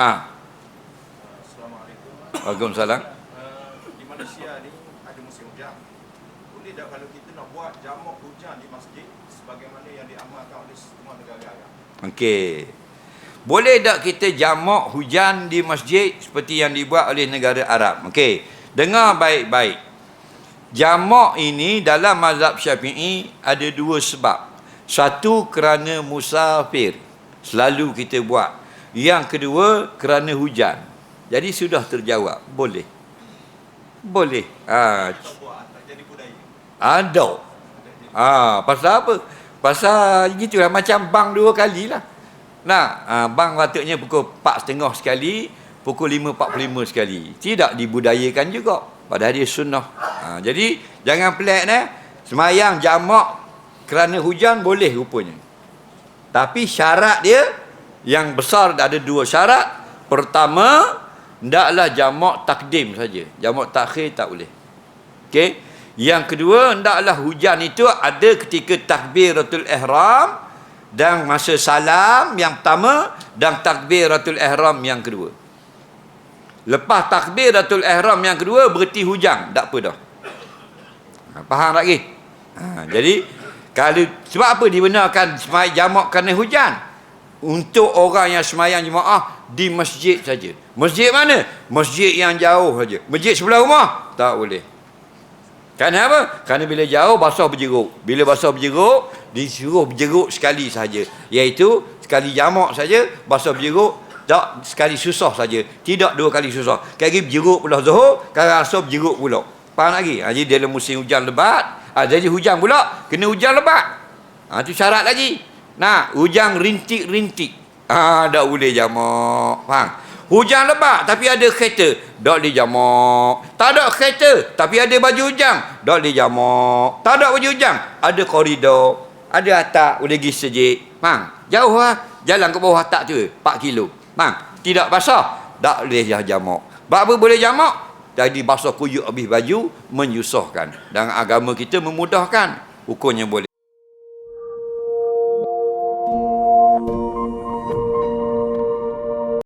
Ah, Assalamualaikum. Waalaikumsalam. Uh, di Malaysia ni ada musim hujan. Boleh tak kalau kita nak buat jamak hujan di masjid sebagaimana yang diamalkan oleh semua negara Arab? Okey. Boleh tak kita jamak hujan di masjid seperti yang dibuat oleh negara Arab? Okey. Dengar baik-baik. Jamak ini dalam mazhab Syafi'i ada dua sebab. Satu kerana musafir. Selalu kita buat. Yang kedua kerana hujan. Jadi sudah terjawab. Boleh. Boleh. Ha, budaya. ada. Ah, pasal apa? Pasal gitu lah macam bang dua kali lah. Nah, ah, bang patutnya pukul 4.30 sekali, pukul 5.45 sekali. Tidak dibudayakan juga. Padahal dia sunnah. Ah, jadi jangan pelik eh. Semayang jamak kerana hujan boleh rupanya. Tapi syarat dia yang besar ada dua syarat. Pertama, hendaklah jamak takdim saja. Jamak takhir tak boleh. Okey. Yang kedua, hendaklah hujan itu ada ketika takbiratul ihram dan masa salam yang pertama dan takbiratul ihram yang kedua. Lepas takbiratul ihram yang kedua berhenti hujan, tak apa dah. Ha, faham lagi? Ha, jadi kalau sebab apa dibenarkan semayang jamak kerana hujan? Untuk orang yang semayang jemaah di masjid saja. Masjid mana? Masjid yang jauh saja. Masjid sebelah rumah? Tak boleh. Kerana apa? Kerana bila jauh basah berjeruk. Bila basah berjeruk, disuruh berjeruk sekali saja. Iaitu sekali jamak saja, basah berjeruk, tak sekali susah saja. Tidak dua kali susah. Kali berjeruk pula zuhur, kali asar berjeruk pula. Faham lagi? Ha, jadi dalam musim hujan lebat, ha, jadi hujan pula, kena hujan lebat. Ha, itu syarat lagi. Nah, hujan rintik-rintik. Ah, tak boleh jamak. Faham? Hujan lebat tapi ada kereta, tak boleh jamak. Tak ada kereta tapi ada baju hujan, tak boleh jamak. Tak ada baju hujan, ada koridor, ada atap boleh pergi sejik. Faham? Jauh lah. Jalan ke bawah atap tu 4 kilo. Faham? Tidak basah, tak boleh jah jamak. Apa boleh jamak? Jadi basah kuyuk habis baju menyusahkan. Dan agama kita memudahkan. Hukumnya boleh.